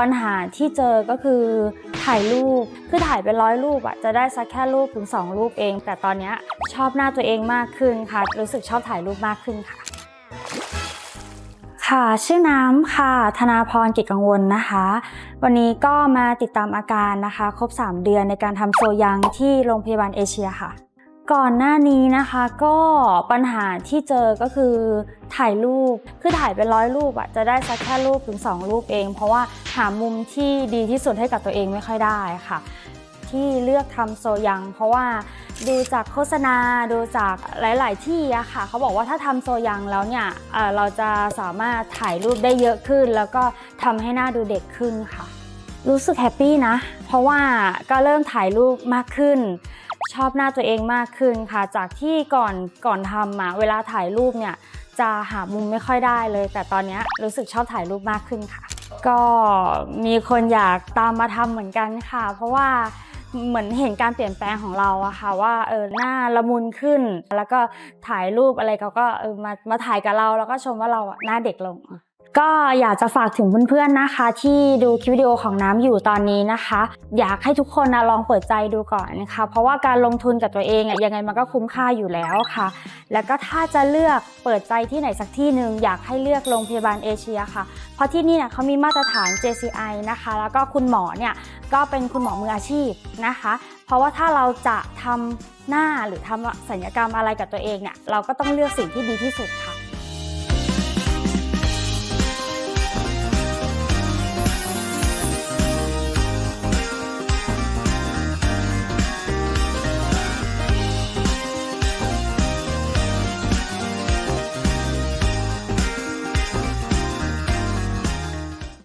ปัญหาที่เจอก็คือถ่ายรูป คือถ่ายเป็นร้อยรูปอะจะได้สักแค่รูปถึง 2 รูปเอง แต่ตอนนี้ชอบหน้าตัวเองมากขึ้นค่ะ รู้สึกชอบถ่ายรูปมากขึ้นค่ะ ค่ะ ชื่อน้ำค่ะ ธนาพรกิจกังวลนะคะ วันนี้ก็มาติดตามอาการนะคะ ครบ 3 เดือนในการทำโซยังที่โรงพยาบาลเอเชียค่ะ ก่อนหน้านี้นะคะก็ปัญหาที่เจอก็คือถ่ายรูปคือถ่ายเป็นร้อยรูปอะจะได้สักแค่รูปถึง 2 รูปเอง เพราะว่าหามุมที่ดีที่สุดให้กับตัวเองไม่ค่อยได้ค่ะ ที่เลือกทำโซยัง เพราะว่าดูจากโฆษณาดูจากหลาย ๆ ที่อะค่ะ เขาบอกว่าถ้าทำโซยังแล้วเนี่ยเเราจะสามารถถ่ายรูปได้เยอะขึ้น แล้วก็ทำให้หน้าดูเด็กขึ้นค่ะ รู้สึกแฮปปี้นะเพราะว่าก็เริ่มถ่ายรูปมากขึ้น ชอบหน้าตัวเองมากขึ้นค่ะ จากที่ก่อนก่อนทำอะเวลาถ่ายรูปเนี่ยจะหามุมไม่ค่อยได้เลย แต่ตอนเนี้ยรู้สึกชอบถ่ายรูปมากขึ้นค่ะ ก็มีคนอยากตามมาทำเหมือนกันค่ะ เพราะว่าเหมือนเห็นการเปลี่ยนแปลงของเราอะค่ะว่าเออหน้าละมุนขึ้น แล้วก็ถ่ายรูปอะไรเขาก็เออมามาถ่ายกับเราแล้วก็ชมว่าเราอะหน้าเด็กลง ก็อยากจะฝากถึงเพื่อนๆนะคะ ที่ดูคลิปวิดีโอของน้ำอยู่ตอนนี้นะคะ อยากให้ทุกคนนะลองเปิดใจดูก่อนนะคะ เพราะว่าการลงทุนกับตัวเองอะยังไงมันก็คุ้มค่าอยู่แล้วค่ะ แล้วก็ถ้าจะเลือกเปิดใจที่ไหนสักที่หนึ่งอยากให้เลือกโรงพยาบาลเอเชียค่ะ เพราะที่นี่เนี่ยเขามีมาตรฐาน JCI นะคะ แล้วก็คุณหมอเนี่ยก็เป็นคุณหมอมืออาชีพนะคะ เพราะว่าถ้าเราจะทำหน้าหรือทำศัลยกรรมอะไรกับตัวเองเนี่ยเราก็ต้องเลือกสิ่งที่ดีที่สุดค่ะ